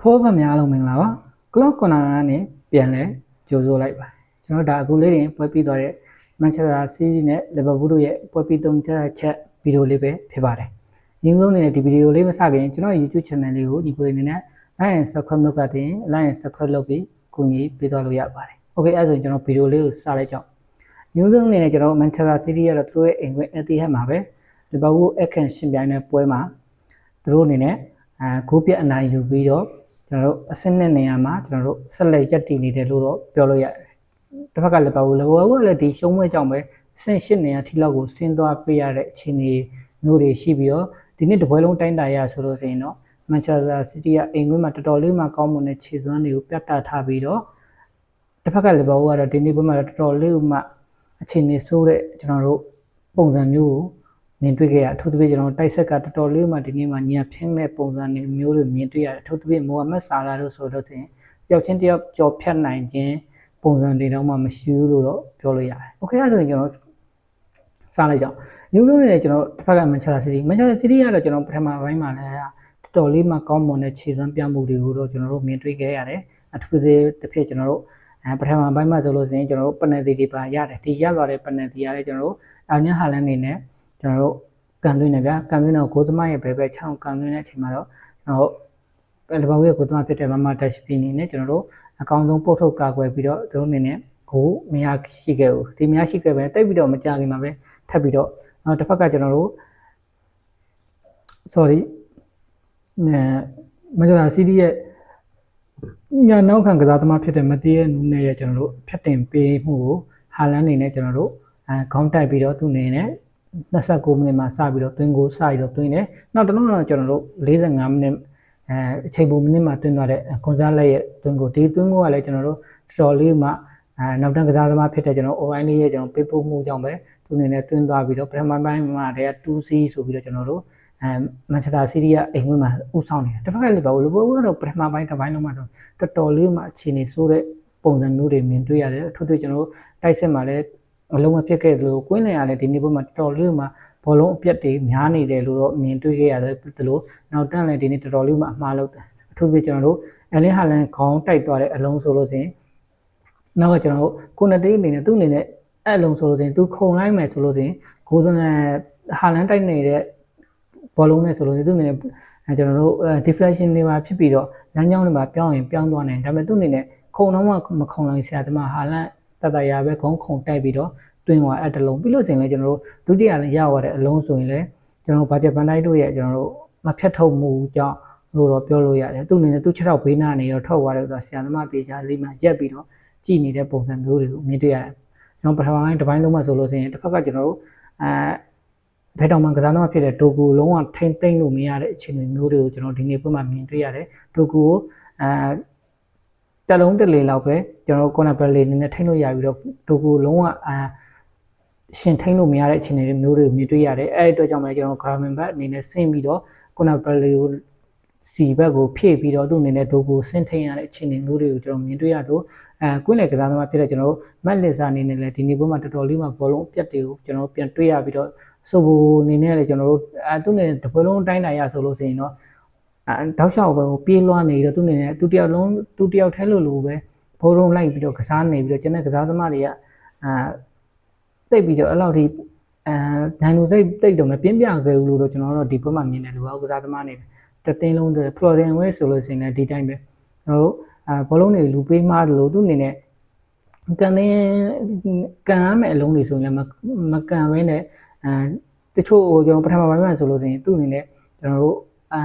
ဖိုးဖများလုံးမင်္ဂလာပါကလော့ကွန်နာကနေပြန်လဲကြိုဆိုလိုက်ပါကျွန်တော်ဒါအခုလေးတင်ပွဲပြီးသွားတဲ့မန်ချက်စတာစီးနဲ့လီဗာပူးတို့ရဲ့ပွဲပြီးသုံးချက်ချက်ဗီဒီယိုလေးပဲဖြစ်ပါတယ်ရင်းဆုံးနေတဲ့ဒီဗီဒီယိုလေးမစခင်ကျွန်တော် YouTube channel လေးကိုညီကိုလေးနေနဲ့ like and subscribe လုပ်ကတင် like and subscribe လုပ်ပြီးကူညီပေးသွားလို့ရပါတယ် Okay အဲ့ဒါဆိုရင်ကျွန်တော်ဗီဒီယိုလေးကိုစလိုက်ကြအောင်ရင်းဆုံးအနေနဲ့ကျွန်တော်မန်ချက်စတာစီးရဲ့တော့သူတို့ရဲ့အိမ်ခွင့်အတီးဟက်မှာပဲလီဗာပူးအခန့်ရှင်ပြိုင်တဲ့ပွဲမှာသူတို့အနေနဲ့အဲဂိုးပြတ်အနိုင်ယူပြီးတော့ ကျွန်တော်တို့အစနစ်နေရာမှာကျွန်တော်တို့ဆက်လက်ရက်တည်နေတယ်လို့တော့ပြောလို့ရတယ်။တစ်ဖက်ကလည်းပါဘူးလေဘောကလည်းဒီရှုံးပွဲကြောင့်ပဲအဆင့်ရှစ်နေရာထိလောက်ကိုဆင်းသွားပေးရတဲ့အခြေအနေမျိုးတွေရှိပြီးတော့ဒီနေ့တပွဲလုံးတိုင်းတာရဆိုလို့ဆိုရင်တော့မန်ချက်စတာစီးတီးကအိမ်ကွင်းမှာတော်တော်လေးမှကောင်းမွန်တဲ့ခြေစွမ်းတွေကိုပြတ်သားထားပြီးတော့တစ်ဖက်ကလည်းဘောကတော့ဒီနေ့ပွဲမှာတော်တော်လေးမှအခြေအနေဆိုးတဲ့ကျွန်တော်တို့ပုံစံမျိုးကို မြင်တွေ့ခဲ့ရအထူးသဖြင့်ကျွန်တော်တိုက်ဆက်ကတော်တော်လေးမှဒီနေ့မှညဖြင်းတဲ့ပုံစံတွေမျိုးတွေမြင်တွေ့ရတယ်အထူးသဖြင့်မိုဟာမက်ဆာလာတို့ဆိုတော့တင်တယောက်ချင်းတယောက်ကြော်ဖြတ်နိုင်ခြင်းပုံစံတွေတော့မှမရှိဘူးလို့တော့ပြောလို့ရတယ်။ Okay အဲ့ဒါဆိုရင်ကျွန်တော်စားလိုက်ကြအောင်။ယူလို့နေကျွန်တော်တစ်ဖက်ကမန်ချက်စတာစီးတီးမန်ချက်စတာစီးတီးကတော့ကျွန်တော်ပထမပိုင်းမှာလည်းတော်တော်လေးမှကောင်းမွန်တဲ့ခြေစွမ်းပြမှုတွေကိုတော့ကျွန်တော်တို့မြင်တွေ့ခဲ့ရတယ်။အထူးသဖြင့်ကျွန်တော်တို့အဲပထမပိုင်းမှာဆိုလို့ဆိုရင်ကျွန်တော်တို့ပနယ်တီတွေပါရတယ်။ဒီရလာတဲ့ပနယ်တီရလည်းကျွန်တော်တို့အာညဟာလန်နေနဲ့ ကျွန်တော်တို့ကန်သွင်းနေဗျာကန်သွင်းတော့ကိုသမားရဲ့ဘယ်ဘက်ချောင်းကန်သွင်းတဲ့အချိန်မှာတော့ကျွန်တော်တို့လဘောရဲ့ကိုသမားဖြစ်တဲ့မမတက်ရှ်ပီနေနဲ့ကျွန်တော်တို့အကောင်းဆုံးပို့ထုတ်ကာကွယ်ပြီးတော့သူတို့အနေနဲ့ကိုမရရှိခဲ့ဘူးဒီမရရှိခဲ့ပဲတိတ်ပြီးတော့မကြခင်မှာပဲထပ်ပြီးတော့နောက်တစ်ဖက်ကကျွန်တော်တို့ sorry အဲမကြတာစီဒီရဲ့ညာနောက်ခံကစားသမားဖြစ်တဲ့မတီးရဲ့နူးနဲ့ရဲ့ကျွန်တော်တို့ဖြတ်တင်ပေးမှုကိုဟာလန်နေနဲ့ကျွန်တော်တို့အဲခေါင်းတိုက်ပြီးတော့သူ့အနေနဲ့ 29မိနစ်မှာစပြီးတော့တွင်းကိုစပြီးတော့တွင်းတယ်နောက်တစ်လုံးတော့ကျွန်တော်တို့45မိနစ်အဲအချိန်ပုံမိနစ်မှာတွင်းသွားတဲ့ကွန်ဆာလက်ရဲ့တွင်းကိုဒီတွင်းကိုကလည်းကျွန်တော်တို့တော်တော်လေးမှအဲနောက်တန်းကစားသမားဖြစ်တဲ့ကျွန်တော် online လေးရဲ့ကျွန်တော်ပေးပို့မှုကြောင့်ပဲသူအနေနဲ့တွင်းသွားပြီးတော့ပထမပိုင်းမှာတည်းက 2C ဆိုပြီးတော့ကျွန်တော်တို့အဲမန်ချက်စတာစီးတီးကအိမ်ဝင်မှာဥဆောင်နေတယ်တစ်ဖက်ကလည်းဘာလို့လဲဘိုးကတော့ပထမပိုင်းတစ်ပိုင်းလုံးမှာတော့တော်တော်လေးမှအခြေအနေဆိုးတဲ့ပုံစံမျိုးတွေမြင်တွေ့ရတယ်အထူးသဖြင့်ကျွန်တော်တို့တိုက်စစ်မှာလည်း အလုံးမဖြစ်ခဲ့သလိုကွင်းလည်ရလည်းဒီနေ့ဘက်မှာတော်တော်လေးမှဘောလုံးအပြတ်တွေများနေတယ်လို့တော့မြင်တွေ့ခဲ့ရတယ်သလိုနောက်တန်းလည်းဒီနေ့တော်တော်လေးမှအမှားလုပ်တယ်အထူးသဖြင့်ကျွန်တော်တို့အလင်းဟာလန်ခေါင်းတိုက်သွားတဲ့အလုံးဆိုလို့ချင်းနောက်ကကျွန်တော်တို့ကိုနတေးအနေနဲ့သူ့အနေနဲ့အဲ့အလုံးဆိုလို့ချင်းသူခုံလိုက်မယ်ဆိုလို့ချင်းဂိုးစံဟာလန်တိုက်နေတဲ့ဘောလုံးနဲ့ဆိုလို့သူ့အနေနဲ့အဲကျွန်တော်တို့ deflection တွေမှာဖြစ်ပြီးတော့လမ်းကြောင်းတွေမှာပြောင်းရင်ပြောင်းသွားနိုင်ဒါပေမဲ့သူ့အနေနဲ့ခုံတော့မှမခုံနိုင်ဆရာတမဟာလန် တတရာပဲခုံခုံတိုက်ပြီးတော့တွင်းသွားအဲ့တလုံးပြီးလို့ဆိုရင်လည်းကျွန်တော်တို့ဒုတိယလည်းရသွားတဲ့အလုံးဆိုရင်လည်းကျွန်တော်တို့ဘာဂျက်ဘန်တိုင်းတို့ရဲ့ကျွန်တော်တို့မဖြတ်ထုတ်မှုကြောင့်လို့တော့ပြောလို့ရတယ်သူ့အနေနဲ့သူ့6ထောက်ဘေးနာနေတော့ထွက်သွားတယ်ဆိုတာဆရာသမားတေချာလေးမှရက်ပြီးတော့ကြည်နေတဲ့ပုံစံမျိုးတွေကိုမြင်တွေ့ရတယ်ကျွန်တော်ပထမပိုင်းတစ်ပိုင်းလုံးမှဆိုလို့ဆိုရင်တစ်ဖက်ကကျွန်တော်တို့အဲဘယ်တော့မှကစားသမားဖြစ်တဲ့ဒိုကူလုံးဝထိမ့်သိမ့်လို့မရတဲ့အခြေအနေမျိုးတွေကိုကျွန်တော်ဒီနေ့ပုံမှန်မြင်တွေ့ရတယ်ဒိုကူကိုအဲ တက်လုံးတက်လေလောက်ပဲကျွန်တော်တို့ corner play နည်းနဲ့ထိမ့်လို့ရပြီးတော့ဒိုကူလုံးဝအာရှင်ထိမ့်လို့မရတဲ့အခြေအနေတွေမျိုးတွေမြင်တွေ့ရတယ်အဲ့အတွက်ကြောင့်လည်းကျွန်တော် Garmin back အနေနဲ့ဆင်းပြီးတော့ corner play ကိုစီဘက်ကိုဖြည့်ပြီးတော့သူ့အနေနဲ့ဒိုကိုဆင်းထိန်ရတဲ့အခြေအနေမျိုးတွေကိုကျွန်တော်မြင်တွေ့ရတော့အဲကွင်းလေကစားသမားဖြစ်တဲ့ကျွန်တော်တို့မက်လစ်စာအနေနဲ့လည်းဒီနေ့ပွဲမှာတော်တော်လေးမှဘောလုံးအပြတ်တွေကိုကျွန်တော်ပြန်တွေ့ရပြီးတော့ဆိုဘူအနေနဲ့လည်းကျွန်တော်တို့အဲသူ့အနေနဲ့တပွဲလုံးတိုင်းတာရဆိုလို့ဆိုရင်တော့ အဲတောက်လျှောက်ပဲပြေးလွှားနေတော့သူ့အနေနဲ့သူတယောက်လုံးသူတယောက်ထဲလို့လို့ပဲဘောလုံးလိုက်ပြီးတော့ကစားနေပြီးတော့ကျွန်တဲ့ကစားသမားတွေကအဲတိတ်ပြီးတော့အဲ့လောက်ထိအဲနိုင်လူစိတ်တိတ်တော့မပြင်းပြခဲ့ဘူးလို့တော့ကျွန်တော်တို့ဒီပွဲမှာမြင်တယ်လူအောင်ကစားသမားတွေတသိန်းလုံးတွေ Florian Way ဆိုလို့ရှိရင်လည်းဒီတိုင်းပဲကျွန်တော်တို့အဲဘောလုံးတွေလူပေးမားတယ်လို့သူအနေနဲ့ကန်သင်းကန်ရမယ့်အလုံးတွေဆိုရင်လည်းမကန်ဘဲနဲ့အဲတချို့ကျွန်တော်ပထမပိုင်းမှာဆိုလို့ရှိရင်သူ့အနေနဲ့ကျွန်တော်တို့အာ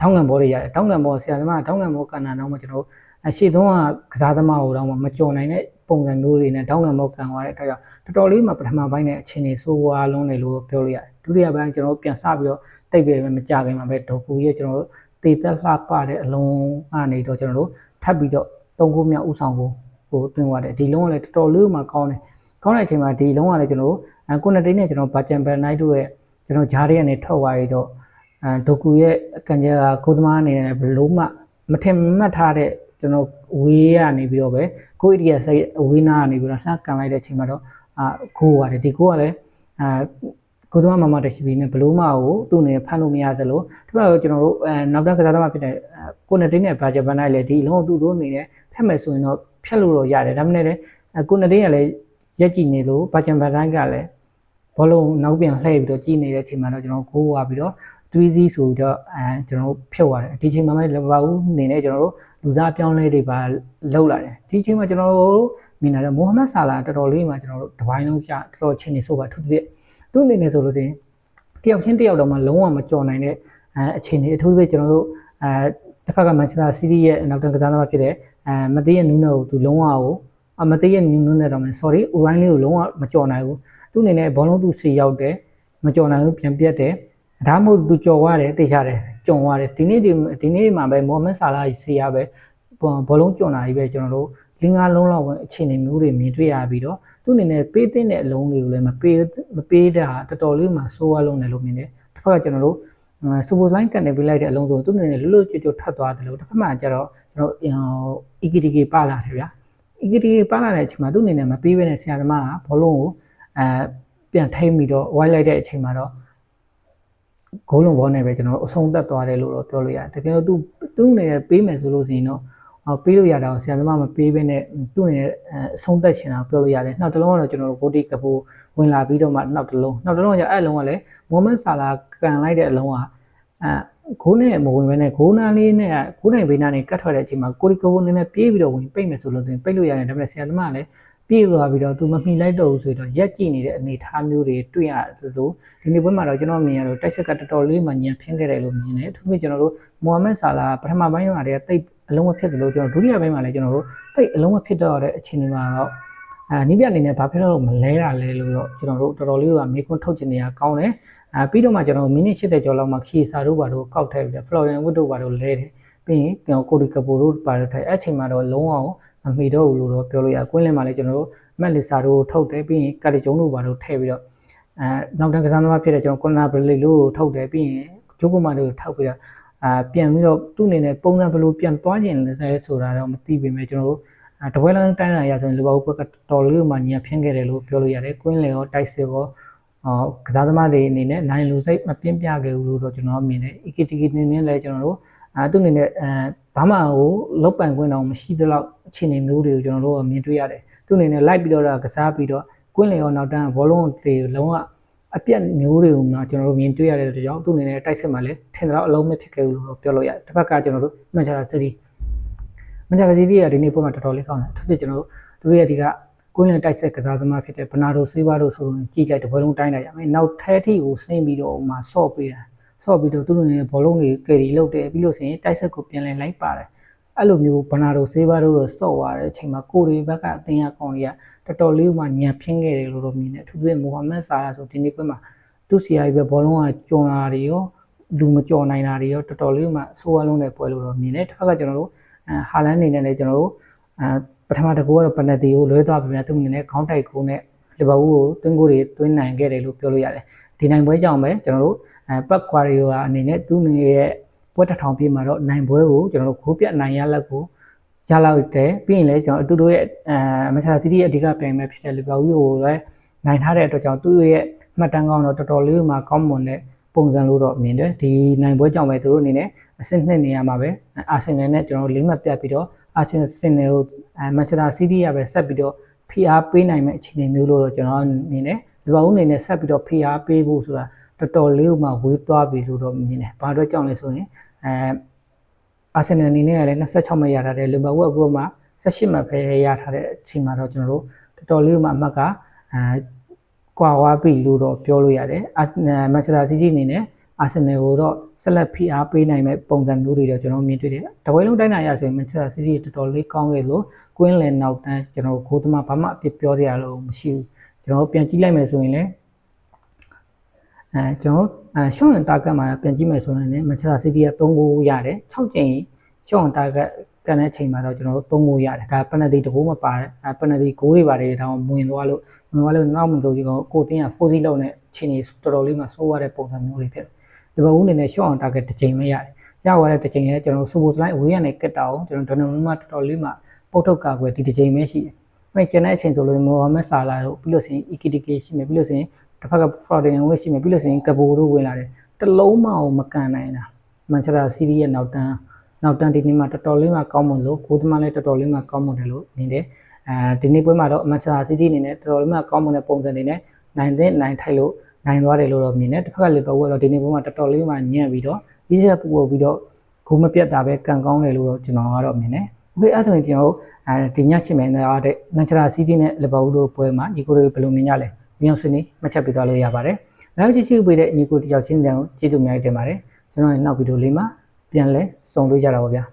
ထောင်းငံဘောတွေရတယ်ထောင်းငံဘောဆရာသမားထောင်းငံဘောကန်တာတော့မှကျွန်တော်တို့အရှိသုံးကကစားသမားကိုတော့မကြော်နိုင်တဲ့ပုံစံမျိုးတွေနဲ့ထောင်းငံဘောကန်သွားတဲ့အတွက်ကြောင့်တော်တော်လေးမှပထမပိုင်းနဲ့အခြေအနေဆိုးဝါးလုံးတယ်လို့ပြောလို့ရတယ်ဒုတိယပိုင်းကျွန်တော်တို့ပြန်စပြီးတော့တိတ်ပဲမကြခင်မှာပဲဒေါ်ပူရဲ့ကျွန်တော်တို့တေသက်လှပတဲ့အလုံးကနေတော့ကျွန်တော်တို့ထပ်ပြီးတော့သုံးခုမြောက်ဥဆောင်ကိုဟိုတွင်းသွားတယ်ဒီလုံးကလည်းတော်တော်လေးမှကောင်းတယ်ကောင်းတဲ့အချိန်မှာဒီလုံးကလည်းကျွန်တော်တို့အဲကိုနတိနဲ့ကျွန်တော်ဘာချန်ဘန်နိုင်တို့ရဲ့ကျွန်တော်ဂျားတွေကနေထွက်သွားရတော့အဲ ဒိုကူရဲ့ကံကြကကိုသမားအနေနဲ့ဘလို့မှမထင်မှတ်ထားတဲ့ကျွန်တော်ဝေးရနေပြီးတော့ပဲကိုအီဒီယာစိတ်အဝေးနာကနေပြီးတော့လှကန်လိုက်တဲ့အချိန်မှာတော့အာကိုရတယ်ဒီကိုကလည်းအာကိုသမမမတက်ရှိပြီးနေဘလို့မကိုသူ့အနေနဲ့ဖမ်းလို့မရသလိုဒီဘက်ကကျွန်တော်တို့အဲနောက်တန်းကစားသမားဖြစ်တဲ့ကိုနတင်းနဲ့ဘာဂျပန်နိုင်လည်းဒီအလုံးသူတို့အနေနဲ့ဖက်မယ်ဆိုရင်တော့ဖြတ်လို့တော့ရတယ်ဒါမှမဟုတ်လည်းကိုနတင်းကလည်းရက်ကြည့်နေလို့ဘာဂျပန်နိုင်ကလည်းဘောလုံးနောက်ပြန်လှည့်ပြီးတော့ကြည့်နေတဲ့အချိန်မှာတော့ကျွန်တော်ကိုးဝါပြီးတော့ 3ဆိုပြီးတော့အဲကျွန်တော်ဖြုတ်ရတယ်ဒီချိန်မှာလည်းလဘာဦးအနေနဲ့ကျွန်တော်တို့လူစားပြောင်းလဲတွေပါလောက်လာတယ်ဒီချိန်မှာကျွန်တော်တို့မြင်လာတဲ့မိုဟမက်ဆာလာတော်တော်လေးမှာကျွန်တော်တို့တပိုင်းလုံးကြာတော်တော်ချင်းနေဆိုပါထူးထူးသူ့အနေနဲ့ဆိုလို့ရှိရင်တယောက်ချင်းတယောက်တော့မှလုံးဝမကြော်နိုင်တဲ့အဲအခြေအနေအထူးသဖြင့်ကျွန်တော်တို့အဲတစ်ဖက်ကမန်ချက်စတာစီးတီးရဲ့နောက်တန်းကစားသမားဖြစ်တဲ့အဲမတေးရဲ့နူးနယ်ကိုသူလုံးဝကိုအမတေးရဲ့နူးနယ်တော့မယ် sorry အိုရိုင်းလေးကိုလုံးဝမကြော်နိုင်ဘူးသူ့အနေနဲ့ဘောလုံးသူစီရောက်တယ်မကြော်နိုင်ဘူးပြန်ပြတ်တယ် ဒါမှမဟုတ်သူကြော်သွားတယ်တိတ်ချတယ်ကြုံသွားတယ်ဒီနေ့ဒီဒီနေ့မှာပဲမိုဟမက်ဆာလာကြီးစီရပဲဘောလုံးကြော်တာကြီးပဲကျွန်တော်တို့လင်းကားလုံးလောက်ဝင်အခြေအနေမျိုးတွေမြင်တွေ့ရပြီးတော့သူ့အနေနဲ့ပေးတဲ့အလုံးတွေကိုလည်းမပေးမပေးတာတော်တော်လေးမှစိုးရလုံးတယ်လို့မြင်တယ်တစ်ဖက်ကကျွန်တော်တို့စူပိုလိုင်းကန်နေပေးလိုက်တဲ့အလုံးစုံသူ့အနေနဲ့လွတ်လွတ်ကျွတ်ကျွတ်ထပ်သွားတယ်လို့တစ်ဖက်မှာကျတော့ကျွန်တော် EKTK ပါလာတယ်ဗျာ EKTK ပါလာတဲ့အချိန်မှာသူ့အနေနဲ့မပေးဘဲနဲ့ဆရာသမားကဘောလုံးကိုအဲပြန်ထိမ့်ပြီးတော့ဝိုင်းလိုက်တဲ့အချိန်မှာတော့ ဂိုးလုံးဘောနဲ့ပဲကျွန်တော်အဆုံးသက်သွားတယ်လို့တော့ပြောလို့ရတယ်တကယ်လို့သူသူ့အနေနဲ့ပေးမယ်ဆိုလို့ရှိရင်တော့ဟောပေးလို့ရတာကိုဆရာသမားမပေးဘဲနဲ့သူ့အနေနဲ့အဆုံးသက်ချင်တာပြောလို့ရတယ်နောက်တစ်လုံးကတော့ကျွန်တော်တို့ဂိုတီကပူဝင်လာပြီးတော့မှနောက်တစ်လုံးနောက်တစ်လုံးကအဲ့အလုံးကလည်းမိုမန်ဆာလာကန်လိုက်တဲ့အလုံးကအဲဂိုးနဲ့မဝင်ဘဲနဲ့ဂိုးနာလေးနဲ့ဂိုးနဲ့ဘေးနာနဲ့ကတ်ထွက်တဲ့အချိန်မှာကိုရီကိုနည်းနည်းပြေးပြီးတော့ဝင်ပိတ်မယ်ဆိုလို့တင်ပိတ်လို့ရတယ်ဒါပေမဲ့ဆရာသမားကလည်း ပြေးသွားပြီးတော့သူမမှီလိုက်တော့ဘူးဆိုတော့ရက်ကြည့်နေတဲ့အနေအထားမျိုးတွေတွေ့ရတယ်လို့ဒီနေ့ဘက်မှာတော့ကျွန်တော်မြင်ရတော့တိုက်ဆက်ကတော်တော်လေးမှညံဖင်းခဲ့တယ်လို့မြင်တယ်အထူးသဖြင့်ကျွန်တော်တို့မိုဟာမက်ဆာလာပထမပိုင်းမှာတည်းကတိတ်အလုံးမဖြစ်တယ်လို့ကျွန်တော်ဒုတိယပိုင်းမှာလည်းကျွန်တော်တို့တိတ်အလုံးမဖြစ်တော့တဲ့အခြေအနေမှာတော့အာနိပြအနေနဲ့ဘာဖြစ်လို့မလဲတာလဲလို့တော့ကျွန်တော်တို့တော်တော်လေးကမေကွန်းထုတ်ချင်နေရကောင်းတယ်အာပြီးတော့မှကျွန်တော်မိနစ်80ကျော်လောက်မှခီစာတို့ဘာတို့ကောက်ထည့်ပြီးဖလော်ရန်ဝတ်တို့ဘာတို့လဲတယ်ပြီးရင်ကိုဒီကပူတို့ဘာတို့ထိုင်အဲ့ချိန်မှာတော့လုံးအောင် မမီတော့ဘူးလို့တော့ပြောလို့ရကွင်းလင်းမှာလည်းကျွန်တော်တို့မက်လီစာတို့ထုတ်တယ်ပြီးရင်ကာတီကျုံတို့ဘာတို့ထည့်ပြီးတော့အဲနောက်တန်းကစားသမားဖြစ်တဲ့ကျွန်တော်ကွန်နာဘရီလီလို့ထုတ်တယ်ပြီးရင်ဂျိုကိုမာတို့ထောက်ပြီးတော့အာပြန်ပြီးတော့သူ့အနေနဲ့ပုံစံဘယ်လိုပြန်သွားကျင်လဲဆိုတာတော့မသိပေမဲ့ကျွန်တော်တို့တပွဲလုံးတိုင်းလာရဆိုရင်လူပေါင်းဘက်ကတော်လေးမှညံဖျင်းခဲ့တယ်လို့ပြောလို့ရတယ်ကွင်းလေရောတိုက်စစ်ရောအော်ကစားသမားတွေအနေနဲ့နိုင်လူစိတ်မပြင်းပြခဲ့ဘူးလို့တော့ကျွန်တော်မြင်တယ် EKTK နေနဲ့လည်းကျွန်တော်တို့ အဲသူ့အနေနဲ့အဲဘာမှဟိုလောက်ပန်ခွင့်တော့မရှိသလောက်အခြေအနေမျိုးတွေကိုကျွန်တော်တို့မြင်တွေ့ရတယ်သူ့အနေနဲ့ live ပြီးတော့ကစားပြီးတော့ကွင်းလေရောနောက်တန်းဘောလုံးတွေလုံးဝအပြက်မျိုးတွေကိုမှကျွန်တော်တို့မြင်တွေ့ရတဲ့အတွက်ကြောင့်သူ့အနေနဲ့တိုက်စစ်မှလည်းထင်တယ်တော့အလုံးမဖြစ်ခဲ့ဘူးလို့ပြောလို့ရတယ်တစ်ဖက်ကကျွန်တော်တို့မှန်ချတာစတီမှန်ချတာစတီကဒီနေ့ပုံမှာတော်တော်လေးကောင်းတယ်သူဖြစ်ကျွန်တော်တို့သူရဲ့ဒီကကွင်းလန်တိုက်ဆက်ကစားသမားဖြစ်တဲ့ဘနာဒိုဆေးဘာတို့ဆိုရင်ကြည့်လိုက်တဲ့ဘလုံးတိုင်းလိုက်ရမယ်နောက်ထဲထိကိုဆင်းပြီးတော့မှဆော့ပေးတာ ဆော့ပြီးတော့သူတို့ရဲ့ဘောလုံးတွေကယ်ရီလုတ်တယ်ပြီးလို့ဆိုရင်တိုက်ဆက်ကိုပြန်လည်လိုက်ပါတယ်အဲ့လိုမျိုးဘနာဒိုဆေးဘာတို့တော့ဆော့သွားတဲ့အချိန်မှာကိုရီဘက်ကအသင်းရကောင်တွေကတော်တော်လေးမှညံဖျင်းခဲ့တယ်လို့တော့မြင်တယ်အထူးသဖြင့်မိုဟာမက်ဆာလာဆိုဒီနေ့ပွဲမှာသူ့စီယာပဲဘောလုံးကကျွံလာတွေရောလူမကြော်နိုင်တာတွေရောတော်တော်လေးမှဆိုးဝါးလုံးနဲ့ပွဲလို့တော့မြင်တယ်တစ်ခါကကျွန်တော်တို့အဲဟာလန်နေနဲ့လည်းကျွန်တော်တို့အဲပထမတကူကတော့ပနတီကိုလွဲသွားပြီများသူအနေနဲ့ခေါင်းတိုက်ကိုနဲ့လီဗာပူးကိုသွင်းကိုတွေသွင်းနိုင်ခဲ့တယ်လို့ပြောလို့ရတယ်ဒီနိုင်ပွဲကြောင့်ပဲကျွန်တော်တို့ အဲပတ်ကွာရီယိုအနေနဲ့သူ့နေရဲ့ပွဲတစ်ထောင်ပြည့်မှာတော့နိုင်ပွဲကိုကျွန်တော်တို့ခိုးပြနိုင်ရလက်ကိုရလောက်တယ်ပြီးရင်လည်းကျွန်တော်သူတို့ရဲ့အဲမန်ချက်စတာစီးတီးရဲ့အဓိကပြိုင်ပွဲဖြစ်တဲ့လီဗာပူးကိုလည်းနိုင်ထားတဲ့အတွက်ကြောင့်သူ့ရဲ့မှတ်တမ်းကောင်းတော့တော်တော်လေးမှကောင်းမွန်တဲ့ပုံစံလို့တော့မြင်တယ်ဒီနိုင်ပွဲကြောင့်ပဲသူတို့အနေနဲ့အဆင့်နှစ်နေရာမှာပဲအာဆင်နယ်နဲ့ကျွန်တော်တို့လေးမှတ်ပြတ်ပြီးတော့အာဆင်နယ်ကိုအဲမန်ချက်စတာစီးတီးရပဲဆက်ပြီးတော့ PR ပေးနိုင်မဲ့အခြေအနေမျိုးလို့တော့ကျွန်တော်မြင်တယ်လီဗာပူးအနေနဲ့ဆက်ပြီးတော့ PR ပေးဖို့ဆိုတာ တော်တော်လေးမှဝေးသွားပြီလို့တော့မြင်တယ်ဘာတော့ကြောင့်လဲဆိုရင်အဲအာဆင်နယ်အနေနဲ့လည်း26မှတ်ရထားတယ်လီဗာပူးအခုမှ18မှတ်ပဲရထားတဲ့အချိန်မှာတော့ကျွန်တော်တို့တော်တော်လေးမှအမှတ်ကအဲကွာဝါပြီလို့တော့ပြောလို့ရတယ်အာမန်ချက်စတာစီးတီးအနေနဲ့အာဆင်နယ်ကိုတော့ဆက်လက် PR ပေးနိုင်မဲ့ပုံစံမျိုးတွေတော့ကျွန်တော်မြင်တွေ့တယ်။တပွဲလုံးတိုင်းနိုင်ရဆိုရင်မန်ချက်စတာစီးတီးတော်တော်လေးကောင်းခဲ့လို့ကွင်းလယ်နောက်တန်းကျွန်တော်ဂိုးသမားဘာမှအပြစ်ပြောစရာလို့မရှိဘူး။ကျွန်တော်ပြန်ကြည့်လိုက်မယ်ဆိုရင်လည်း အဲကျွန်တော်အဲရှော့န်တာဂတ်မှာပြန်ကြည့်မယ်ဆိုရင်လည်းမန်ချက်စတာစီးတီးက3ဂိုးရတယ်။6ကြိမ်ရှော့န်တာဂတ်ကန်တဲ့အချိန်မှာတော့ကျွန်တော်တို့3ဂိုးရတယ်ဒါပနတီတကူမပါတယ်အဲပနတီဂိုးတွေပါတယ်ဒါမှဝင်သွားလို့ဝင်သွားလို့နောက်မစိုးကြီးကကိုတင်းက4စီလောက်နဲ့ချိန်နေတော်တော်လေးမှစိုးရတဲ့ပုံစံမျိုးတွေဖြစ်တယ်ဒီဘက်ဦးအနေနဲ့ short on target တစ်ချိန်ပဲရတယ်ရသွားတဲ့တစ်ချိန်လည်းကျွန်တော် support line အဝေးကနေကတ်တာအောင်ကျွန်တော်ဒနမတော်တော်လေးမှပုတ်ထုတ်ကာကွယ်ဒီတစ်ချိန်ပဲရှိတယ်အဲ့ကျန်တဲ့အချိန်ဆိုလို့မိုဟာမက်ဆာလာတို့ပြီးလို့ဆိုရင် EKTK ရှိမယ်ပြီးလို့ဆိုရင် တစ်ဖက်က Fraudian ဝက်ရှိမယ်ပြီးလို့ဆိုရင်ကဘိုတို့ဝင်လာတယ်တလုံးမအောင်မကန်နိုင်တာမန်ချက်စတာစီးရီးရဲ့နောက်တန်း နောက်တန်ဒီနေ့မှာတော်တော်လေးမှကောင်းမွန်လို့ကိုသမားလည်းတော်တော်လေးမှကောင်းမွန်တယ်လို့မြင်တယ်အဲဒီနေ့ပွဲမှာတော့မန်ချက်စတာစီးတီးအနေနဲ့တော်တော်လေးမှကောင်းမွန်တဲ့ပုံစံတွေနဲ့နိုင်တဲ့နိုင်ထိုက်လို့နိုင်သွားတယ်လို့တော့မြင်တယ်တစ်ဖက်ကလီဗာပူးကတော့ဒီနေ့ပွဲမှာတော်တော်လေးမှညံ့ပြီးတော့ဒီချက်ပူပူပြီးတော့ဂိုးမပြတ်တာပဲကန်ကောင်းတယ်လို့တော့ကျွန်တော်ကတော့မြင်တယ်โอเคအဲ့ဆိုရင်ကျွန်တော်တို့အဲဒီညရှိမယ်တဲ့မန်ချက်စတာစီးတီးနဲ့လီဗာပူးတို့ပွဲမှာဒီကိုတွေဘယ်လိုမြင်ကြလဲ မြောက်စနေမှတ်ချက်ပေးသွားလို့ရပါတယ်နောက်ကြည့်ရှုပေးတဲ့ညီကိုတယောက်ချင်းတန်းကိုကျေးဇူးများတင်ပါတယ်ကျွန်တော်ရဲ့နောက်ဗီဒီယိုလေးမှာပြန်လဲစုံတွေ့ကြတာပါဗျာ